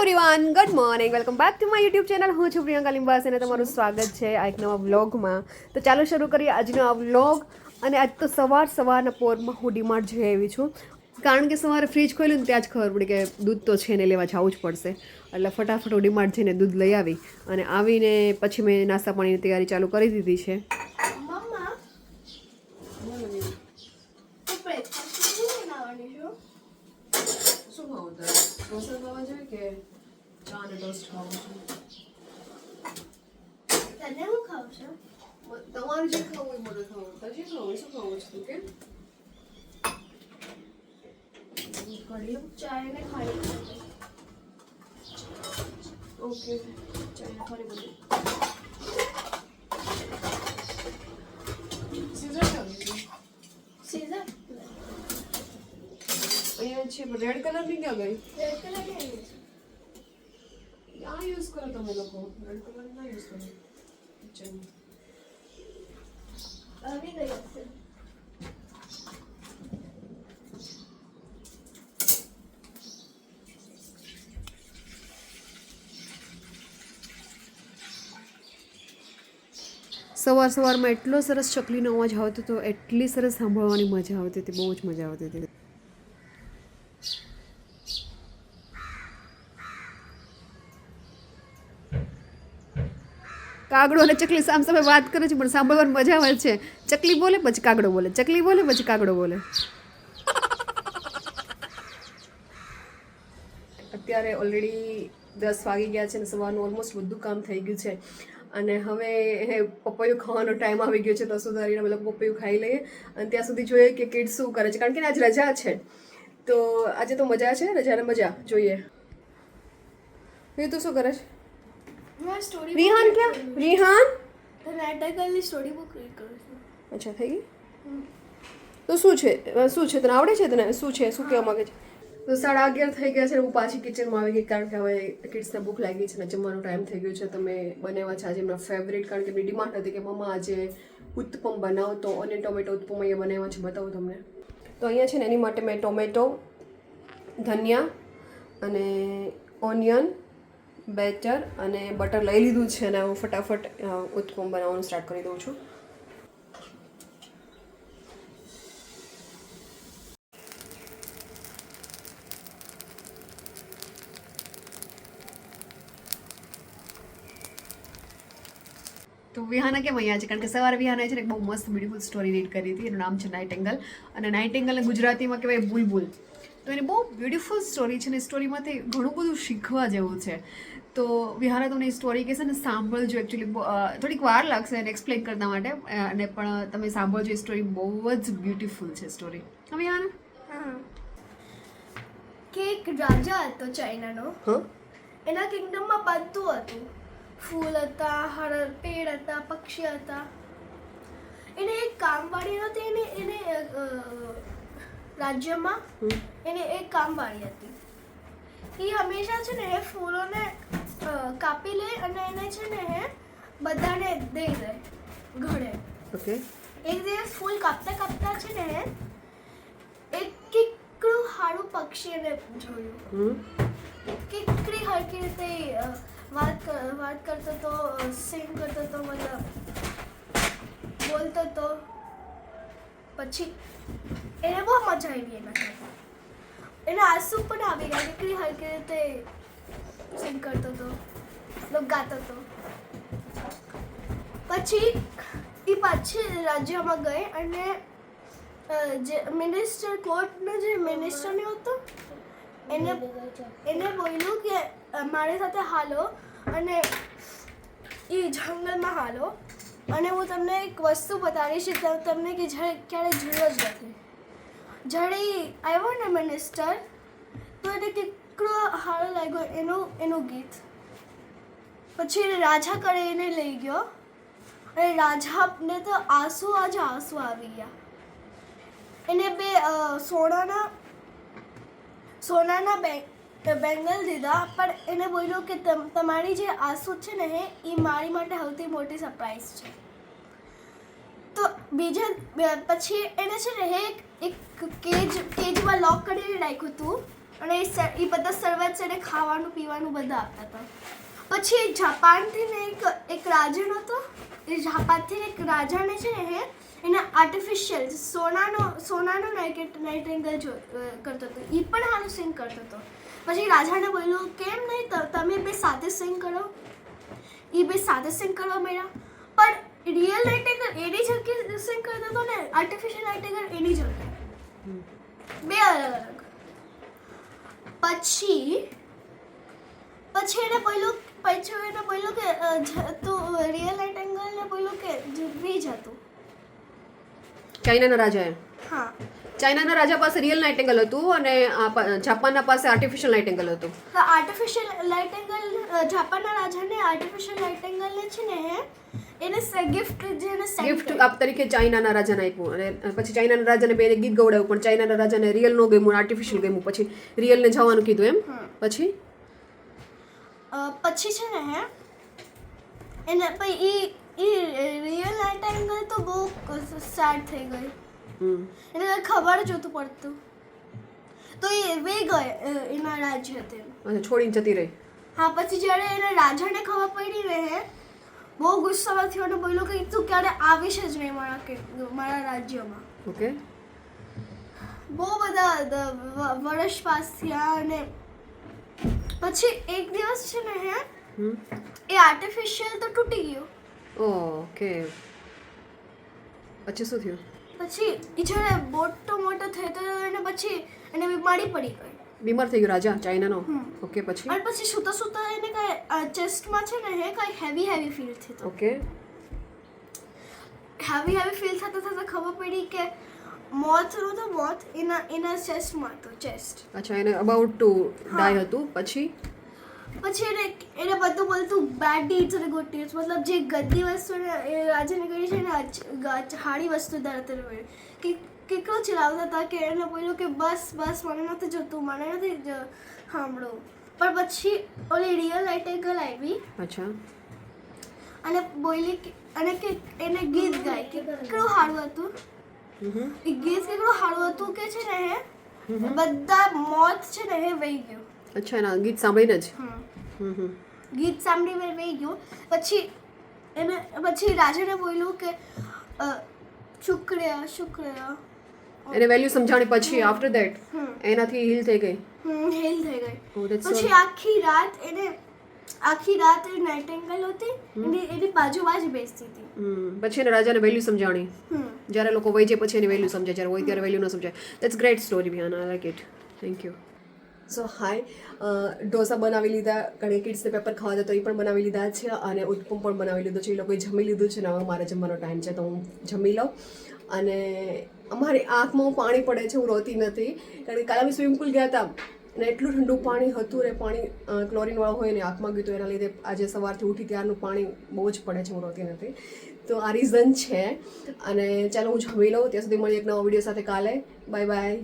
Everyone good morning welcome back to my YouTube channel હું છું પ્રિયંકા લિંબાસ અને તમારું સ્વાગત છે આ એક નવા વ્લોગમાં. તો ચાલો શરૂ કરીએ આજનો આ વ્લોગ. અને આજ તો સવાર સવારના પોરમાં હું ડીમાર્ટ જઈ આવી છું. કારણ કે સવારે ફ્રીજ ખોલ્યું ને ત્યાં જ ખબર પડી કે દૂધ તો છે ને લેવા જવું જ પડશે. એટલે ફટાફટ હું ડીમાર્ટ જઈને દૂધ લઈ આવી. અને આવીને પછી મેં નાસ્તા પાણીની તૈયારી ચાલુ કરી દીધી છે મમ્મા તું બ્રેકફાસ્ટ નથી બનાવવાની છો શું ખાવું તારે ઢોસા ખાવા જોઈએ કે ચા અને ટોસ્ટ ખાવું તને હું ખાવ છો તમારે જે ખાવું હોય મને ખાવું તારે જે ખાવું હોય શું ખાવું છે તું કે કાઢી લઉં ચાય ને ખાઈ ઓકે ચાલો ફરી બધું સીઝર લાગી છે સીઝર અહીંયા છે રેડ કલરની ક્યાં ગઈ રેડ કલરની આ યુઝ કરો તમે લોકો રેડ કલર ના યુઝ કરો કિચન આવી ગઈ હશે સવાર સવારમાં એટલો સરસ ચકલીનો અવાજ આવતો હતો એટલી સરસ સાંભળવાની મજા આવતી હતી બહુ જ મજા આવતી હતી. કાગડો અને ચકલી સામ સામે વાત કરે છે, પણ સાંભળવાની મજા આવે છે. ચકલી બોલે, પછી કાગડો બોલે. ચકલી બોલે, પછી કાગડો બોલે. અત્યારે ઓલરેડી દસ વાગી ગયા છે અને સવારનું ઓલમોસ્ટ બધું કામ થઈ ગયું છે. અને હવે પપૈયું ખાવાનો ટાઈમ આવી ગયો છે, તો સુધારીને લોકો પપૈયું ખાઈ લઈએ. અને ત્યાં સુધી જોઈએ કે કિડ શું કરે છે, કારણ કે આજ રજા છે. તો આજે તો મજા છે, રજાને મજા જોઈએ. એ તું શું કરે છે? રિહાન ક્યાં? રિહાન? નાટકની સ્ટોરી બુક રીડ કરું છું. અચ્છા થઈ ગઈ? તો શું છે? શું છે? તને આવડે છે તને? શું છે? શું કહેવા માંગે છે? તો સાડા અગિયાર થઈ ગયા છે હું પાછી કિચનમાં આવી ગઈ કારણ કે હવે કિડ્સને ભૂખ લાગી છે ને જમવાનો ટાઈમ થઈ ગયો છે. તમે બનાવ્યા છે આજે એમના ફેવરેટ કારણ કે એમની ડિમાન્ડ હતી કે મમ્મા આજે ઉત્પમ બનાવો તો અને ટોમેટો ઉત્પમ અહીંયા બનાવ્યા છે. બતાવું તમને. તો અહીંયા છે ને એની માટે મેં ટોમેટો ધનિયા અને ઓનિયન બેટર અને બટર લઈ લીધું છે અને હું ફટાફટ ઉત્પમ બનાવવાનું સ્ટાર્ટ કરી દઉં છું. તો વિહાના કેમ અહીંયા છે? કારણ કે સવારે વિહાના છે ને બહુ મસ્ત બ્યુટીફુલ સ્ટોરી રીડ કરી હતી. એનું નામ છે નાઇટ એંગલ અને નાઇટ એંગલને ગુજરાતીમાં કહેવાય બુલબુલ. તો એની બહુ બ્યુટિફુલ સ્ટોરી છે ને સ્ટોરીમાંથી ઘણું બધું શીખવા જેવું છે. તો વિહારા તમને સ્ટોરી કહેશે ને સાંભળજો એકચ્યુઅલી થોડીક વાર લાગશે એને એક્સપ્લેન કરતા માટે અને પણ તમે સાંભળજો એ સ્ટોરી બહુ જ બ્યુટિફુલ છે સ્ટોરી હા વિહાના? હા. કે એક રાજા હતો ચાઇનાનો. હા? એના કિંગડમમાં બધું હતું. ફૂલ હતા હર પેડ હતા પક્ષી હતા. એને એક કામવાળી હતી એને એને રાજ્યમાં એને એક કામવાળી હતી. એ હંમેશા છે ને એ ફૂલોને કાપી લે અને એને છે ને એ બધાને દઈ દે ઘરે. ઓકે. એક દિવસ ફૂલ કાપતા કાપતા છે ને એક કીકડું હાડું પક્ષી એને જોયું. હમ. કેટલી હરખી રીતે વાત વાત કરતો તો સિંગ કરતો તો મતલબ બોલતો તો પછી એને બહુ મજા આવી એના એને આંસુ પણ આવી ગયા કેટલી હલકી રીતે સિંગ કરતો તો મતલબ ગાતો તો પછી એ પાછી રાજ્યમાં ગઈ અને જે મિનિસ્ટર કોર્ટનો જે મિનિસ્ટર ને હતો, એને એને બોલ્યું કે મારી સાથે હાલો અને એ જંગલમાં હાલો અને હું તમને એક વસ્તુ બતાવીશ તમને કે જ્યારે ક્યારે જોયો જ નથી. જ્યારે આવ્યો ને મિનિસ્ટર તો એને કેટલો હારો લાગ્યો એનું એનું ગીત. પછી રાજા કરે એને લઈ ગયો. અને રાજાને તો આંસુ, આજે આંસુ આવી ગયા. એને બે સોનાના સોનાના બેંગલ દીધા. પણ એને બોલ્યું કે તમારી જે આંસુ છે ને એ મારી માટે સૌથી મોટી સરપ્રાઈઝ છે. બીજા પછી એને છે ને એક- એક કેજ કેજમાં લોક કરીને રાખ્યું હતું. અને એ બધા સર્વર છે ને ખાવાનું, પીવાનું બધા આપતા હતા. પછી જાપાનથી ને એક એક રાજાનો હતો. એ જાપાનથી એક રાજાને છે ને એને આર્ટિફિશિયલ સોનાનો સોનાનો નાઇટ નાઇટેંગલ જો કરતો હતો. એ પણ હારું સિંગ કરતો હતો. પછી રાજાને બોલ્યું, કેમ નહીં તમે બે સાથે સિંગ કરો. એ બે સાથે સિંગ કરવા મેળા પણ રિયલ નાઇટેંગલ એની જગ્યાએ સિંગ કરી હતો ને આર્ટિફિશિયલ નાઇટેંગલ એની જગ્યાએ બે અલગ અલગ પછી પછી એને બોલ્યું પછી એને બોલ્યું કે તું રિયલ નાઇટેંગલને બોલ્યું કે જીવી જતું ચાઇનાના રાજાએ હા ચાઇનાના રાજા પાસે રિયલ નાઇટેંગલ હતું અને જાપાનના પાસે આર્ટિફિશિયલ નાઇટેંગલ હતું તો આર્ટિફિશિયલ લાઇટ એંગલ જાપાનના રાજાને આર્ટિફિશિયલ લાઇટ એંગલને છે ને એને ગિફ્ટ જેને ગિફ્ટ આપ તરીકે ચાઇનાના રાજાને આપ્યું અને પછી ચાઇનાના રાજાને બેને ગીત ગવડાવ્યું પણ ચાઇનાના રાજાને રિયલ નો ગમ્યું આર્ટિફિશિયલ ગમ્યું. પછી રિયલને જવાનું કીધું એમ. પછી? પછી છે ને એને પછી એ એ રિયલ લાઇટ એંગલ તો બહુ સેડ થઈ ગઈ. હમ. એને ખબર જ નહોતું પડતું. તો એ વે ગયે અ, એના રાજ્યથી અને છોડીને જતી રહી. હા પછી જ્યારે એને રાજાને ખબર પડી ને હે બહુ ગુસ્સામાં થયો અને બોલ્યો કે તું ક્યારે આવીશ જ નહીં મારા કે મારા રાજ્યમાં. ઓકે. બહુ બધા વર્ષ પાસ થયા અને પછી એક દિવસ છે ને હે એ આર્ટિફિશિયલ તો તૂટી ગયો. ઓકે. પછી શું થયું? પછી એ જ્યારે મોટો મોટો થયો તો અને પછી એને બીમારી પડી ગઈ. બીમાર થઈ ગયો રાજા ચાઇનાનો. ઓકે પછી? અને પછી સૂતા સૂતા એને કઈ ચેસ્ટમાં છે ને હે કાંઈ હેવી હેવી ફીલ થતો ઓકે હેવી હેવી ફીલ થતા થતા ખબર પડી કે મોતનું તો મોત એના એના ચેસ્ટમાં તો ચેસ્ટ. અચ્છા એને અબાઉટ ટુ ડાય હતું. પછી? પછી એને એને બધું બોલતું બેડ ડીડ્સ અને ગુડ ડીડ્સ મતલબ જે ગંદી વસ્તુ એ રાજાને કરી છે ને અચ- વસ્તુ હોય. કે કેટલો ચલાવતા હતા કે એને બોલ્યું કે બસ બસ મને નથી જોતું મને નથી સાંભળવું. પણ પછી ઓલી રિયલ લાઇટેગલ આવી. અચ્છા. અને બોલી કે અને કે એને ગીત ગાય કે કેટલું સારું હતું. એ ગીત કેટલું સારું હતું કે છે ને બધા મોત છે ને હે વહી ગયું. અચ્છા એના ગીત સાંભળીને જ? હમ હમ હમ. ગીત સાંભળીને વહી ગયું. પછી એને પછી રાજાને બોલ્યું કે શુક્રિયા શુક્રિયા. એને વેલ્યુ સમજાણી પછી આફ્ટર ધેટ એનાથી હીલ થઈ ગઈ. હીલ થઈ ગઈ. Oh, પછી આખી રાત એને આખી રાત એ નાઇટેંગલ હતી એની એની બાજુમાં જ બેસતી હતી. પછી એને રાજાને વેલ્યુ સમજાણી જ્યારે લોકો વહી જાય પછી એની વેલ્યુ સમજાય જ્યારે હોય ત્યારે વેલ્યુ ન સમજાય. That's great story બિહાન I like it thank you so hi dosa બનાવી લીધા. ઘણી કિડ્સને પેપર ખાવા તો એ પણ બનાવી લીધા છે અને ઉત્પમ પણ બનાવી લીધું છે. એ લોકોએ જમી લીધું છે. ને હવે મારે જમવાનો ટાઈમ છે તો હું જમી લઉં. અને અમારી આંખમાં પાણી પડે છે, હું રોતી નથી. કારણ કે કાલે અમે સ્વિમિંગ પુલ ગયા હતા અને એટલું ઠંડુ પાણી હતું ને, પાણી ક્લોરિનવાળું હોય ને આંખમાં ગયું તો એના લીધે આજે સવારથી ઉઠી ત્યારનું પાણી બહુ જ પડે છે, હું રોતી નથી. તો આ રીઝન છે. અને ચાલો હું જમી લઉં, ત્યાં સુધી મળી એક નવો વીડિયો સાથે કાલે. Bye bye